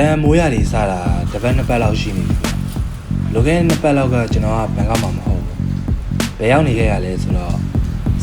ယ်တမ်းမိုးရတွေစတာတစ်ပတ်နှစ်ပတ်လောက်ရှိနေပြီလိုခဲ့တဲ့နှစ်ပတ်လောက်ကကျွန်တော်ကဘန်ကောက်မှာမဟုတ်ဘူးဘယ်ရောက်နေခဲ့ရလဲဆိုတော့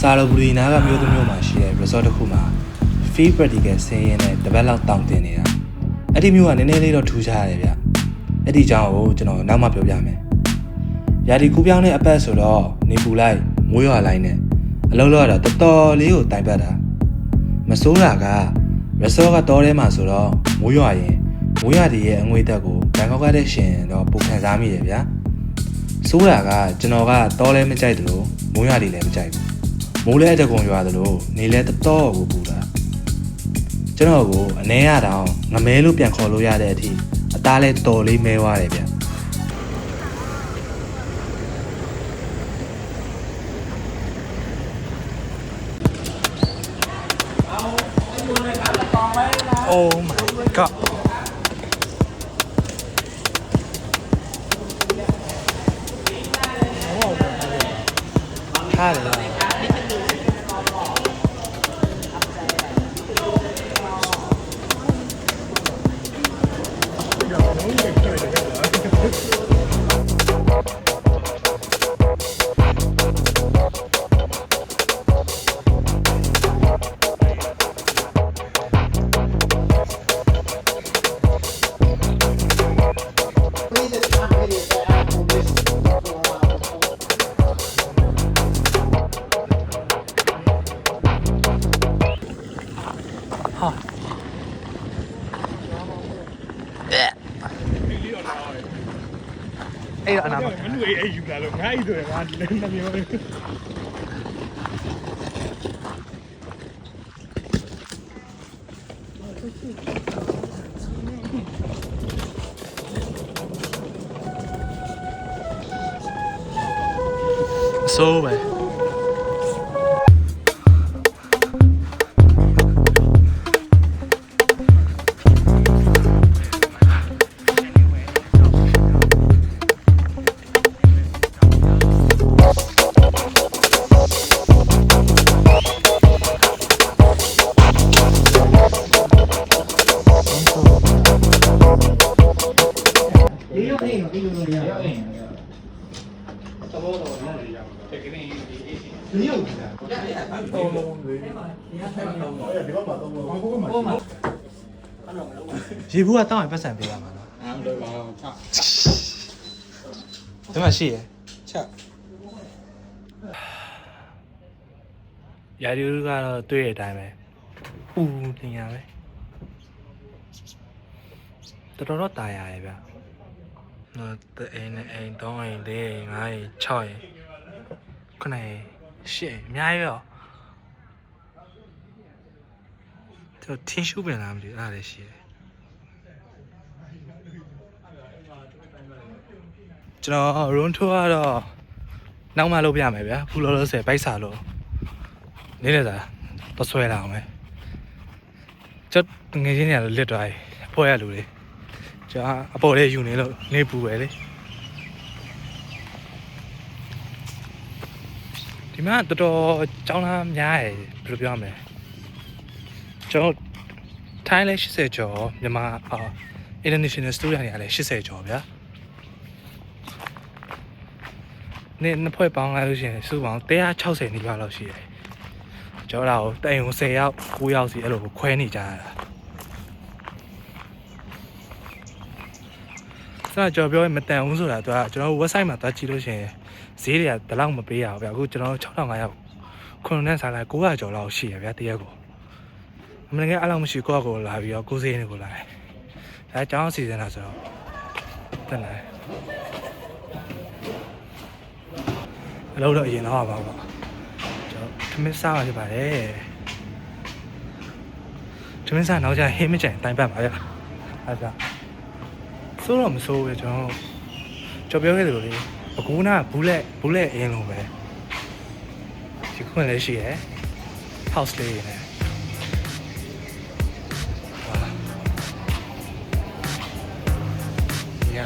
စာလိုဘူရီနာကမြို့တစ်မြို့မှာရှိတဲ့ resort တစ်ခုမှာ free practical ဆင်းရင်းနဲ့တစ်ပတ်လောက်တောင်းတင်နေတာအဲ့ဒီမြို့ကနည်းနည်းလေးတော့ထူးခြားရတယ်ဗျအဲ့ဒီအကြောင်းကိုကျွန်တော်နောက်မှပြောပြမယ်ရာဒီကူပြောင်းတဲ့အပတ်ဆိုတော့နေပူလိုက်မိုးရွာလိုက်နဲ့အလုံးလုံးရတာတော်တော်လေးကိုတိုင်ပတ်တာမစိုးတာက resort ကတောထဲမှာဆိုတော့မိုးရွာရင် မိုးရွာတွေရဲ့အငွေတက်ကိုဘန်ကောက်ကတဲ့ရှင်တော့ပုံခံစားမိတယ်ဗျာစိုးတာကကျွန်တော်ကတောလည်းမကြိုက်သလိုမိုးရွာတွေလည်းမကြိုက်ဘူးမိုးလည်းအတကုံရွာသလိုနေလည်းတတော်ကိုပူတာကျွန်တော်ကိုအနေရတောင်ငမဲလို့ပြန်ခေါ်လို့ရတဲ့အထိအသားလည်းတော်လေးမဲသွားတယ်ဗျာ Oh my ค่าหรืออะไรเดี๋ยวเดี๋ยว ಕಾಯ್ದು So bad. အေးယူလာလို့ငါ့အိတ်တွေငါလည်းမမြင်ဘူး အစိုးပဲရေဘူးကတောင်းရင်ပတ်စံပေးရမှာနော် အဲ့တော့ဘာချ ဒီမှာရှိရယ် ချ ရာဒီယိုကတော့တွေ့ရတဲ့အတိုင်းပဲပူတင်ရပဲတော်တော်တော့ตายရရဲ့ဗျနော် တအိမ်နဲ့အိမ်၃အိမ်၄အိမ်၅အိမ်၆အိမ်ခုနှစ်အိမ်ရှစ်အိမ်အများကြီးပဲကျွန်တော်ထင်းရှူးပင်လားမသိဘူးအဲ့ဒါလည်းရှိတယ်ကျွန်တော် room tour ကတော့နောက်မှလုပ်ပြမယ်ဗျာအခုလောလောဆယ်ဘိုက်စာလို့နေလေသာတော့ဆွဲလာအောင်ပဲကျတ်ငယ်ချင်းတွေကလစ်သွားပြီအဖွဲရလူတွေ ကျာအပေါ်လေးယူနေလို့နေပူပဲလေဒီမှာတော်တော်ကျောင်းသားများရယ်ဘယ်လိုပြောရမလဲကျွန်တော်ထိုင်းလဲ80ကျော်မြန်မာအာ international student တွေကလည်း80ကျော်ဗျာနေနှစ်ဖွဲ့ပေါင်းလိုက်လို့ရှိရင်စုပေါင်း160နီးပါးလောက်ရှိတယ်ကျော်လာကိုတိုင်ုံ10ယောက်9ယောက်စီအဲ့လိုခွဲနေကြရတာ စတော့ကျော်ပြောရင်မတန်ဘူးဆိုတာသူကကျွန်တော်တို့ website မှာသွားကြည့်လို့ရှိရင်ဈေးတွေကဘယ်လောက်မပေးရဘူးဗျအခုကျွန်တော်တို့6500ခုနှစ်နဲ့စားလိုက်900ကျော်လောက်ရှိရဗျတရက်ကိုအမှန်တကယ်အဲ့လောက်မရှိကိုယ့်ကိုလာပြီးတော့ကိုယ်စေးနေကိုလာတယ်ဒါအကြောင်းစီစဉ်တာဆိုတော့တက်လာတယ်အလုပ်တော့အရင်တော့ပါပါပါကျွန်တော်ထမင်းစားပါဖြစ်ပါတယ်ထမင်းစားနောက်ကျဟင်းမကြိုင်တိုင်ပတ်ပါဗျအဲ့ဒါ စိုးတော့မစိုးပဲကျွန်တော်ကြော်ပြောခဲ့သလိုလေဘကူးနာဘူးလက်ဘူးလက်အရင်လိုပဲဒီခွင့်လည်းရှိရယ် house လေးရယ်ရ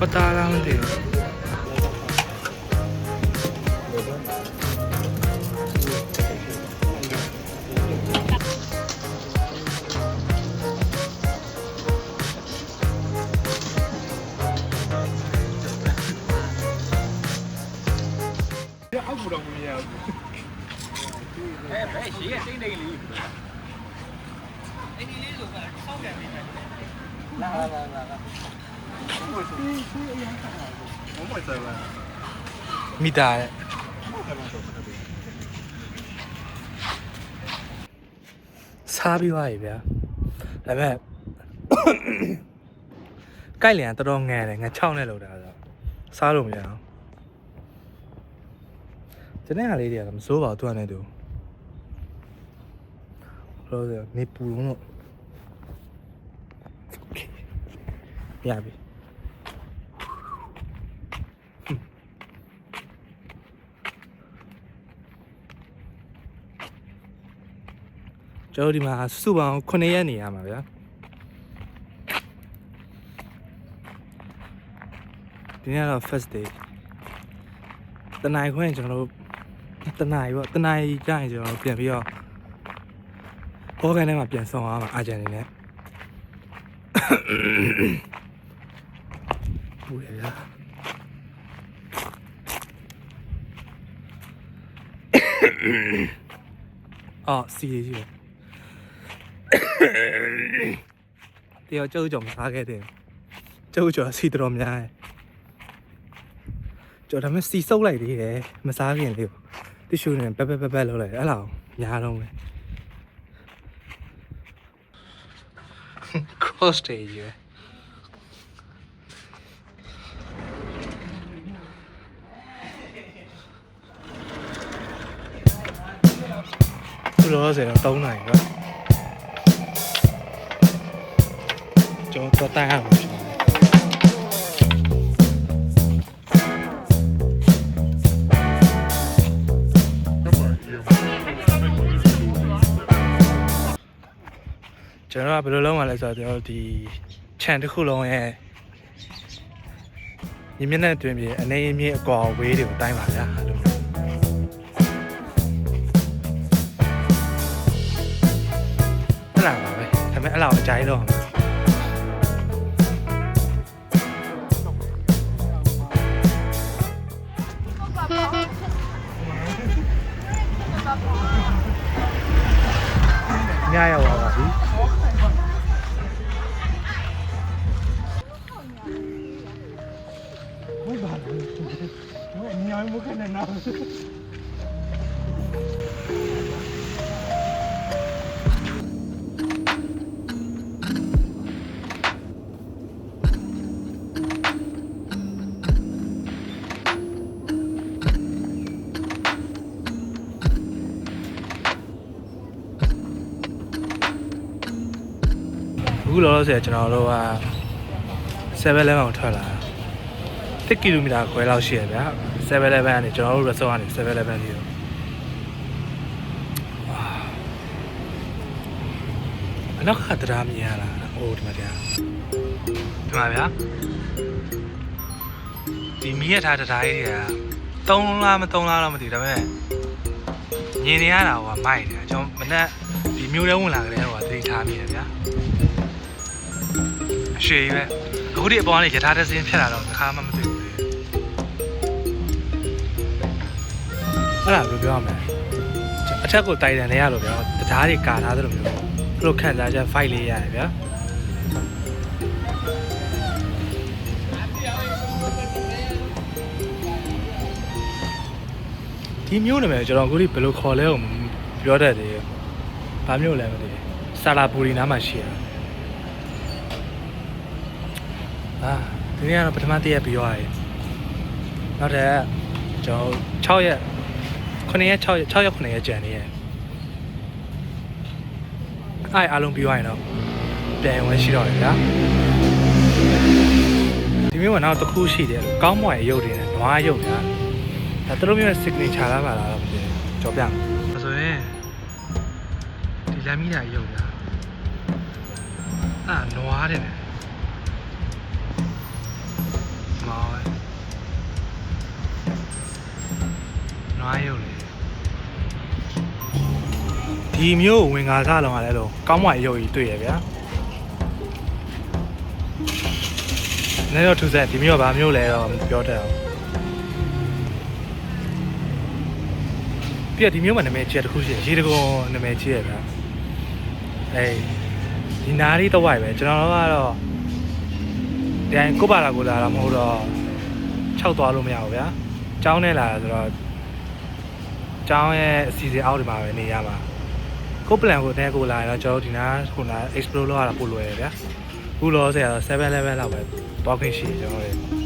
바다라 하면 돼요 아무라고 그냥 에 배시에 땡땡이 땡땡이 来来来来来。 မိသားတဲ့စားပြီးသွားပြီဗျာဒါပေမဲ့ကြိုက်လျံတော်တော်ငန်တယ်ငါ6နဲ့လောက်တာဆိုစားလို့မရအောင်ကျွန်တဲ့ဟာလေးတွေကမစိုးပါဘူးသူကလည်းသူလို့ဆိုနေပူလုံးတော့ရပြီ ကျွန်တော်တို့ဒီမှာစုပေါင်း9ရက်နေရမှာဗျာဒီနေ့ကတော့ first day တနင်္ဂနွေခွင့်ကျွန်တော်တို့တနင်္ဂနွေပေါ့တနင်္ဂနွေကျရင်ကျွန်တော်တို့ပြန်ပြီးတော့ဘောကန်ထဲမှာပြန်ဆောင်အောင်အာဂျန်နေနဲ့ပူရဗျာအော်စီရကြီးပဲ တယောက်ကျုပ်ကြောင့်မစားခဲ့တယ်ကျုပ်ကျော်စီတော်များတယ်ကျော်ဒါမဲ့စီစုပ်လိုက်သေးတယ်မစားခင်လေးတ िश ူနဲ့ပက်ပက်ပက်ပက်လုပ်လိုက်အဲ့လောက်ညာတော့မယ် cross stage ပဲဘယ်လိုလဲဆိုတော့3နိုင်ပဲ ကျွန်တော်တိုင်ရမှာဖြစ်တယ်ကျွန်တော်ကဘယ်လိုလုပ်မှလဲဆိုတော့ကျွန်တော်ဒီခြံတစ်ခုလုံးရဲ့ညီမျက်နှာတွင်ပြီးအနေအမြင့်အကွာဝေးတွေကိုတိုင်းပါဗျာအဲ့လိုမျိုးအဲ့လားပါပဲဒါပေမဲ့အဲ့လောက်အကြိုက်တော့ မှာညရောက်လာပါပြီဟုတ်ပါလားတို့အ အခုလောလောဆယ်ကျွန်တော်တို့က 7-Eleven ကိုထွက်လာတာ1ကီလိုမီတာခွဲလောက်ရှိရဗျာ 7-Eleven ကနေကျွန်တော်တို့ resort ကနေ 7-Eleven ပြီးတော့ဝါအနောက်ကတရားမြင်ရလားဟိုဒီမှာတရားဒီမှာဗျာဒီမီးရထားတရားကြီးတွေက3လားမ3လားတော့မသိဘူးဒါပေမဲ့ညင်နေရတာဟိုကမိုက်တယ်ကျွန်တော်မနေ့ဒီမျိုးထဲဝင်လာကြတဲ့ဟိုကသတိထားမိတယ်ဗျာ အရွှေပဲအခုဒီအပေါ်ကနေယထာတစ်စင်းဖြတ်လာတော့တစ်ခါမှမသိဘူးလေအဲ့ဒါဘယ်လိုပြောရမလဲအထက်ကိုတိုက်တန်နေရလို့ပြောတရားတွေကာထားသလိုမျိုးဘယ်လိုခံစားချက် fight လေးရတယ်ဗျာဒီမျိုးနာမည်ကျွန်တော်အခုဒီဘယ်လိုခေါ်လဲကိုပြောတတ်သေးတယ်။ဘာမျိုးလဲမသိဘူး။ဆာလာပူရီနားမှာရှိရတယ် အာဒီနေ့ကတော့ပထမတစ်ရက်ပြီးသွားပြီနောက်တဲ့ကျွန်တော်6ရက်9ရက်6ရက်6ရက်9ရက်ကြံနေရဲ့အဲ့အားလုံးပြီးသွားရင်တော့ပြန်ဝင်ရှိတော့တယ်ဗျာဒီမျိုးကနောက်တစ်ခုရှိတယ်ကောင်းမွန်ရဲ့ရုပ်တွေနဲ့နွားရုပ်ညာဒါသူတို့မျိုးရဲ့ signature လားပါလားတော့မသိဘူးကြော်ပြမယ်ဆိုရင်ဒီလမ်းမီးတာရုပ်ညာအာနွားတယ် ပါပဲနွားရုပ်လေဒီမျိုးဝင်ကားကားလုံးကလည်းလို့ကောင်းမွန်ရုပ်ကြီးတွေ့ရဗျာလည်းတော့ထူးဆန်းဒီမျိုးကဘာမျိုးလဲတော့ပြောတတ်အောင်ပြည့်ဒီမျိုးမှာနာမည်ကြီးတစ်ခုရှိရေတကွန်နာမည်ကြီးရဗျာအဲဒီနားလေးတော့ဝိုက်ပဲကျွန်တော်တို့ကတော့ တိုင်းကိုပါလာကိုလာတာမဟုတ်တော့ခြောက်သွားလို့မရဘူးဗျာကျောင်းနဲ့လာတာဆိုတော့ကျောင်းရဲ့အစီအစဉ်အောက်ဒီမှာပဲနေရမှာကို plan ကိုတဲကိုလာရင်တော့ကျွန်တော်တို့ဒီနားခုန explore လုပ်ရတာပို့လွယ်တယ်ဗျာအခုလောဆယ်ကတော့7 level လောက်ပဲတောက်ခွင့်ရှိတယ်ကျွန်တော်တို့